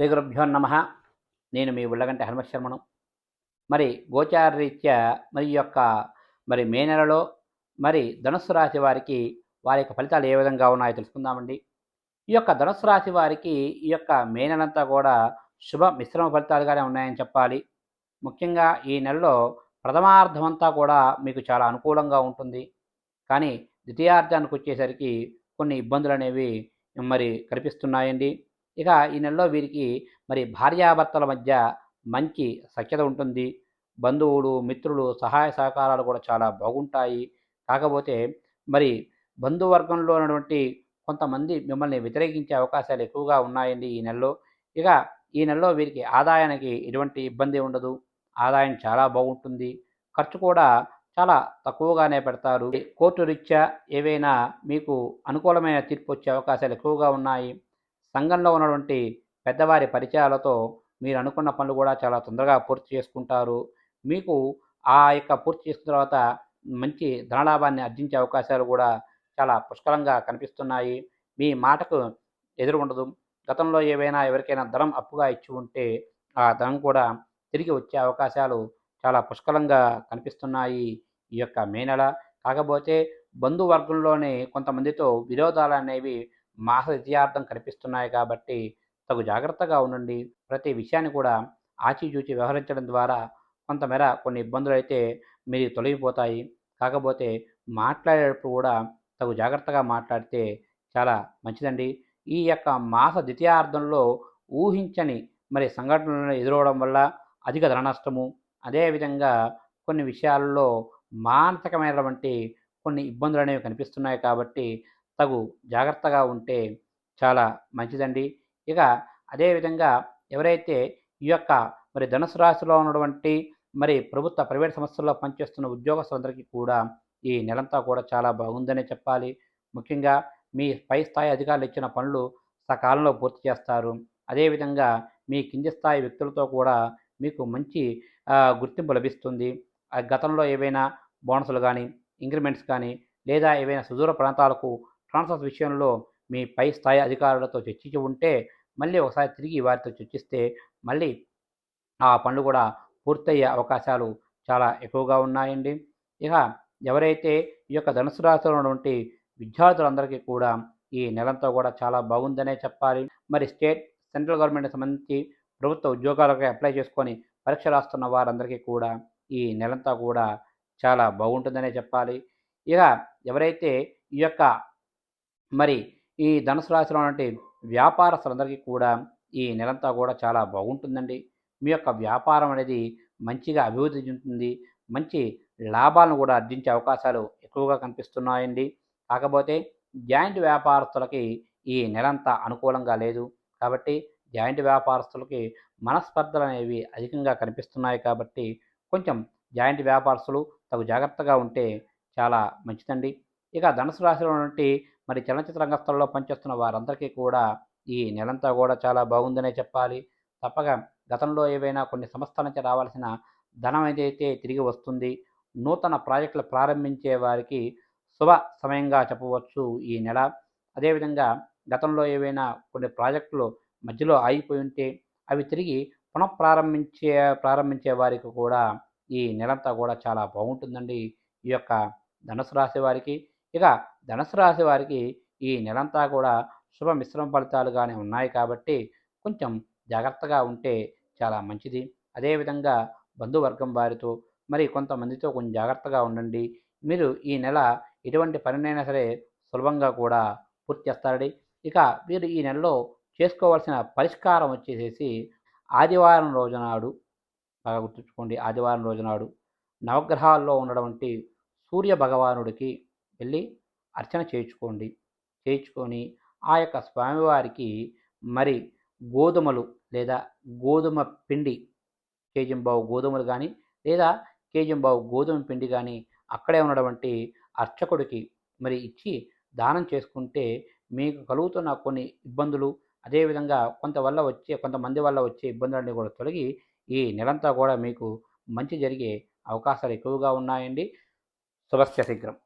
శ్రీ గురుభ్యో నమ. నేను మీ ఉళ్ళగంటి హనుమశర్మను మరి గోచారరీత్యా మరి ఈ యొక్క మరి మే నెలలో మరి ధనుస్సు రాశి వారికి వారి యొక్క ఫలితాలు ఏ విధంగా ఉన్నాయో తెలుసుకుందామండి. ఈ యొక్క ధనుస్సు రాశి వారికి ఈ యొక్క మే నెలంతా కూడా శుభ మిశ్రమ ఫలితాలుగానే ఉన్నాయని చెప్పాలి. ముఖ్యంగా ఈ నెలలో ప్రథమార్థం అంతా కూడా మీకు చాలా అనుకూలంగా ఉంటుంది. కానీ ద్వితీయార్థానికి వచ్చేసరికి కొన్ని ఇబ్బందులు అనేవి మరి కనిపిస్తున్నాయండి. ఇక ఈ నెలలో వీరికి మరి భార్యాభర్తల మధ్య మంచి సఖ్యత ఉంటుంది. బంధువులు మిత్రులు సహాయ సహకారాలు కూడా చాలా బాగుంటాయి. కాకపోతే మరి బంధువర్గంలో ఉన్నటువంటి కొంతమంది మిమ్మల్ని వ్యతిరేకించే అవకాశాలు ఎక్కువగా ఉన్నాయండి ఈ నెలలో. ఇక ఈ నెలలో వీరికి ఆదాయానికి ఎటువంటి ఇబ్బంది ఉండదు. ఆదాయం చాలా బాగుంటుంది. ఖర్చు కూడా చాలా తక్కువగానే పెడతారు. కోర్టు రీత్యా ఏవైనా మీకు అనుకూలమైన తీర్పు వచ్చే అవకాశాలు ఎక్కువగా ఉన్నాయి. సంఘంలో ఉన్నటువంటి పెద్దవారి పరిచయాలతో మీరు అనుకున్న పనులు కూడా చాలా తొందరగా పూర్తి చేసుకుంటారు. మీకు ఆ యొక్క పూర్తి చేసుకున్న తర్వాత మంచి ధనలాభాన్ని ఆర్జించే అవకాశాలు కూడా చాలా పుష్కలంగా కనిపిస్తున్నాయి. మీ మాటకు ఎదురు ఉండదు గతంలో ఏవైనా ఎవరికైనా ధనం అప్పుగా ఇచ్చి ఉంటే ఆ ధనం కూడా తిరిగి వచ్చే అవకాశాలు చాలా పుష్కలంగా కనిపిస్తున్నాయి ఈ యొక్క మే నెల. కాకపోతే బంధువర్గంలోనే కొంతమందితో విరోధాలు అనేవి మాస విజయార్థం కనిపిస్తున్నాయి కాబట్టి తగు జాగ్రత్తగా ఉండండి. ప్రతి విషయాన్ని కూడా ఆచిచూచి వ్యవహరించడం ద్వారా కొంతమేర కొన్ని ఇబ్బందులు అయితే మీరు తొలగిపోతాయి. కాకపోతే మాట్లాడేటప్పుడు కూడా తగు జాగ్రత్తగా మాట్లాడితే చాలా మంచిదండి. ఈ యొక్క మాస ద్వితీయార్థంలో ఊహించని మరి సంఘటనలను ఎదురవడం వల్ల అధిక ధన నష్టము అదేవిధంగా కొన్ని విషయాల్లో మానసికమైనటువంటి కొన్ని ఇబ్బందులు అనేవి కనిపిస్తున్నాయి కాబట్టి తగు జాగ్రత్తగా ఉంటే చాలా మంచిదండి. ఇక అదేవిధంగా ఎవరైతే ఈ యొక్క మరి ధనుసు రాశిలో ఉన్నటువంటి మరి ప్రభుత్వ ప్రైవేట్ సంస్థల్లో పనిచేస్తున్న ఉద్యోగస్తులందరికీ కూడా ఈ నెలంతా కూడా చాలా బాగుందనే చెప్పాలి. ముఖ్యంగా మీ పై స్థాయి అధికారులు ఇచ్చిన పనులు సకాలంలో పూర్తి చేస్తారు. అదేవిధంగా మీ కింది స్థాయి వ్యక్తులతో కూడా మీకు మంచి గుర్తింపు లభిస్తుంది. గతంలో ఏవైనా బోనసులు కానీ ఇంక్రిమెంట్స్ కానీ లేదా ఏవైనా సుదూర ప్రాంతాలకు ట్రాన్స్ఫర్స్ విషయంలో మీ పై స్థాయి అధికారులతో చర్చించి ఉంటే మళ్ళీ ఒకసారి తిరిగి వారితో చర్చిస్తే మళ్ళీ ఆ పనులు కూడా పూర్తయ్యే అవకాశాలు చాలా ఎక్కువగా ఉన్నాయండి. ఇక ఎవరైతే ఈ యొక్క ధనుసు రాశిలో ఉన్నటువంటి విద్యార్థులందరికీ కూడా ఈ నెలంతా కూడా చాలా బాగుందనే చెప్పాలి. మరి స్టేట్ సెంట్రల్ గవర్నమెంట్ సంబంధించి ప్రభుత్వ ఉద్యోగాలకు అప్లై చేసుకొని పరీక్ష రాస్తున్న వారందరికీ కూడా ఈ నెలంతా కూడా చాలా బాగుంటుందనే చెప్పాలి. ఇక ఎవరైతే ఈ యొక్క మరి ఈ ధనుసు రాశిలో ఉన్నటువంటి వ్యాపారస్తులందరికీ కూడా ఈ నెలంతా కూడా చాలా బాగుంటుందండి. మీ యొక్క వ్యాపారం అనేది మంచిగా అభివృద్ధి చెందుతుంది. మంచి లాభాలను కూడా ఆర్జించే అవకాశాలు ఎక్కువగా కనిపిస్తున్నాయండి. కాకపోతే జాయింట్ వ్యాపారస్తులకి ఈ నెలంతా అనుకూలంగా లేదు. కాబట్టి జాయింట్ వ్యాపారస్తులకి మనస్పర్ధలు అనేవి అధికంగా కనిపిస్తున్నాయి కాబట్టి కొంచెం జాయింట్ వ్యాపారస్తులు తగు జాగ్రత్తగా ఉంటే చాలా మంచిదండి. ఇక ధనుసు రాశిలో నుండి మరి చలనచిత్ర రంగస్థలంలో పనిచేస్తున్న వారందరికీ కూడా ఈ నెలంతా కూడా చాలా బాగుందనే చెప్పాలి. తప్పక గతంలో ఏవైనా కొన్ని సంస్థల నుంచి రావాల్సిన ధనం ఏదైతే తిరిగి వస్తుంది నూతన ప్రాజెక్టులు ప్రారంభించే వారికి శుభ సమయంగా చెప్పవచ్చు ఈ నెల. అదేవిధంగా గతంలో ఏవైనా కొన్ని ప్రాజెక్టులు మధ్యలో ఆగిపోయి ఉంటే అవి తిరిగి పునఃప్రారంభించే ప్రారంభించే వారికి కూడా ఈ నెలంతా కూడా చాలా బాగుంటుందండి. ఈ యొక్క ధనుసు రాశి వారికి ఇక ధనుసు రాశి వారికి ఈ నెలంతా కూడా శుభ మిశ్రమ ఫలితాలుగానే ఉన్నాయి కాబట్టి కొంచెం జాగ్రత్తగా ఉంటే చాలా మంచిది. అదేవిధంగా బంధువర్గం వారితో మరి కొంతమందితో కొంచెం జాగ్రత్తగా ఉండండి. మీరు ఈ నెల ఎటువంటి పనినైనా సరే సులభంగా కూడా పూర్తి చేస్తారండి. ఇక మీరు ఈ నెలలో చేసుకోవాల్సిన పరిష్కారం వచ్చేసేసి ఆదివారం రోజునాడు బాగా గుర్తుంచుకోండి. ఆదివారం రోజునాడు నవగ్రహాల్లో ఉన్నటువంటి సూర్య భగవానుడికి వెళ్ళి అర్చన చేయించుకోండి. చేయించుకొని ఆ యొక్క స్వామివారికి మరి గోధుమలు లేదా గోధుమ పిండి కేజంబావు గోధుమలు కానీ లేదా కేజంబావు గోధుమ పిండి కానీ అక్కడే ఉన్నటువంటి అర్చకుడికి మరి ఇచ్చి దానం చేసుకుంటే మీకు కలుగుతున్న కొన్ని ఇబ్బందులు అదేవిధంగా కొంత వల్ల వచ్చే కొంతమంది వల్ల వచ్చే ఇబ్బందులన్నీ కూడా తొలగి ఈ నెలంతా కూడా మీకు మంచి జరిగే అవకాశాలు ఎక్కువగా ఉన్నాయండి. శుభస్య శీఘ్రం.